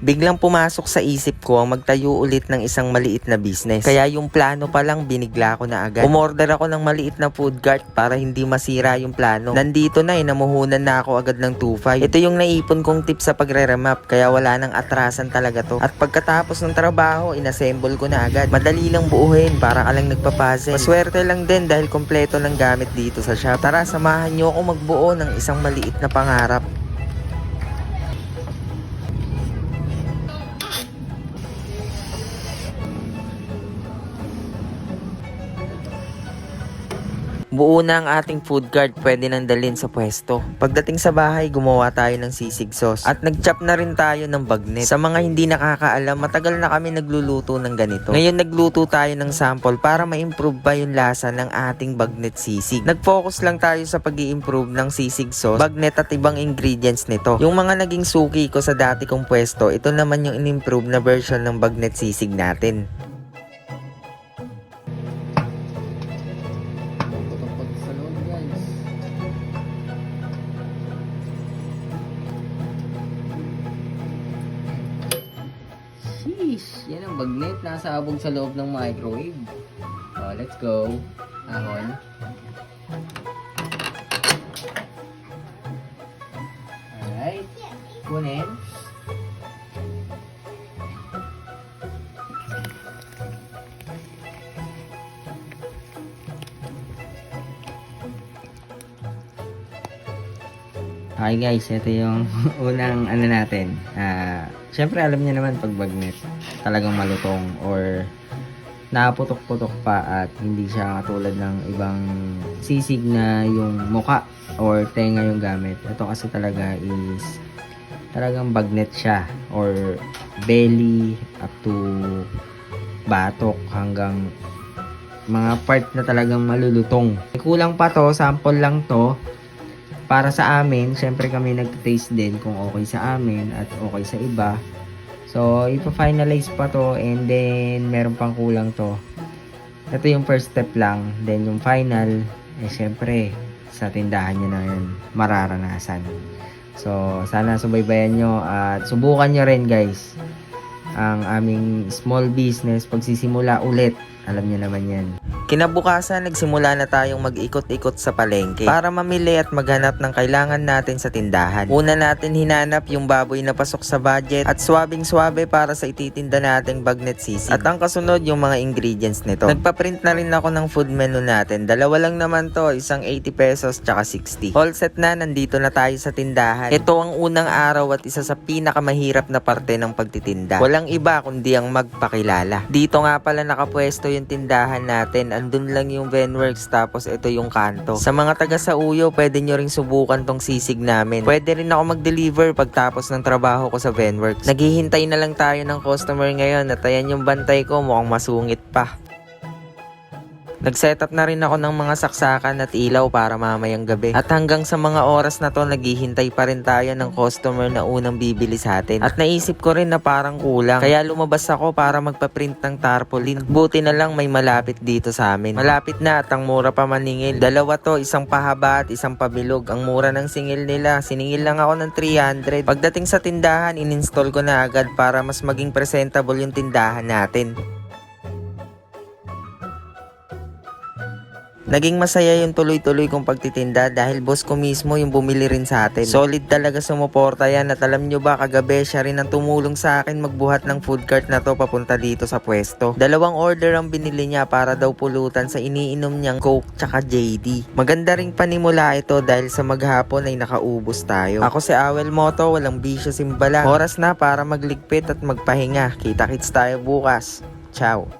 Biglang pumasok sa isip ko ang magtayo ulit ng isang maliit na business. Kaya yung plano pa lang binigla ko na agad. Umorder ako ng maliit na food cart para hindi masira yung plano. Nandito na eh, namuhunan na ako agad ng 2.5. Ito yung naipon kong tip sa pagre-remap kaya wala nang atrasan talaga to. At pagkatapos ng trabaho, inassemble ko na agad. Madali lang buuhin para ka lang nagpapuzzle. Maswerte lang din dahil kompleto ng gamit dito sa shop. Tara, samahan nyo ako magbuo ng isang maliit na pangarap. Buo na ang ating food cart, pwede nang dalhin sa pwesto. Pagdating sa bahay, gumawa tayo ng sisig sauce. At nagchop na rin tayo ng bagnet. Sa mga hindi nakakaalam, matagal na kami nagluluto ng ganito. Ngayon nagluto tayo ng sample para ma-improve ba yung lasa ng ating bagnet sisig. Nag-focus lang tayo sa pag improve ng sisig sauce, bagnet at ibang ingredients nito. Yung mga naging suki ko sa dati kong pwesto, ito naman yung in-improve na version ng bagnet sisig natin. Sheesh! Yan ang bagnet. Nasa sa loob ng microwave. Oh, let's go. Ahon. Hi guys, ito yung unang ano natin. Ah, syempre alam niyo naman pag bagnet, talagang malutong or naputok-putok pa at hindi siya katulad ng ibang sisig na yung muka or tenga yung gamit. Ito kasi talaga is talagang bagnet siya or belly up to batok hanggang mga part na talagang malulutong. Kulang pa to, sample lang to para sa amin, syempre kami nag-taste din kung okay sa amin at okay sa iba. So, ipa-finalize pa to and then meron pang kulang to. Ito yung first step lang. Then yung final, eh syempre, sa tindahan nyo na yun, mararanasan. So, sana subaybayan nyo at subukan nyo rin guys ang aming small business pagsisimula ulit. Alam nyo naman yan. Kinabukasan, nagsimula na tayong mag-ikot-ikot sa palengke para mamili at maghanap ng kailangan natin sa tindahan. Una natin hinanap yung baboy na pasok sa budget at swabing-swabe para sa ititinda nating bagnet sisig. At ang kasunod yung mga ingredients nito. Nagpa-print na rin ako ng food menu natin. Dalawa lang naman to, isang 80 pesos tsaka 60. All set na, nandito na tayo sa tindahan. Ito ang unang araw at isa sa pinakamahirap na parte ng pagtitinda. Walang iba kundi ang magpakilala. Dito nga pala nakapwesto yung tindahan natin. Andun lang yung Venworks tapos ito yung kanto. Sa mga taga sa Uyo, pwede nyo ring subukan tong sisig namin. Pwede rin ako mag-deliver pagtapos ng trabaho ko sa Venworks. Naghihintay na lang tayo ng customer ngayon at ayan yung bantay ko mukhang masungit pa. Nag-setup na rin ako ng mga saksakan at ilaw para mamayang gabi. At hanggang sa mga oras na to, naghihintay pa rin tayo ng customer na unang bibili sa atin. At naisip ko rin na parang kulang. Kaya lumabas ako para magpa-print ng tarpaulin. Buti na lang may malapit dito sa amin. Malapit na at ang mura pa maningil. Dalawa to, isang pahaba at isang pabilog. Ang mura ng singil nila. Siningil lang ako ng 300. Pagdating sa tindahan, ininstall ko na agad para mas maging presentable yung tindahan natin. Naging masaya yung tuloy-tuloy kong pagtitinda dahil boss ko mismo yung bumili rin sa atin. Solid talaga sumuporta yan at alam nyo ba kagabi siya rin ang tumulong sa akin magbuhat ng food cart na to papunta dito sa pwesto. Dalawang order ang binili niya para daw pulutan sa iniinom niyang Coke tsaka JD. Maganda ring panimula ito dahil sa maghapon ay nakaubos tayo. Ako si Awel Moto, walang bisyo simbala. Oras na para magligpit at magpahinga. Kita-kits tayo bukas. Ciao!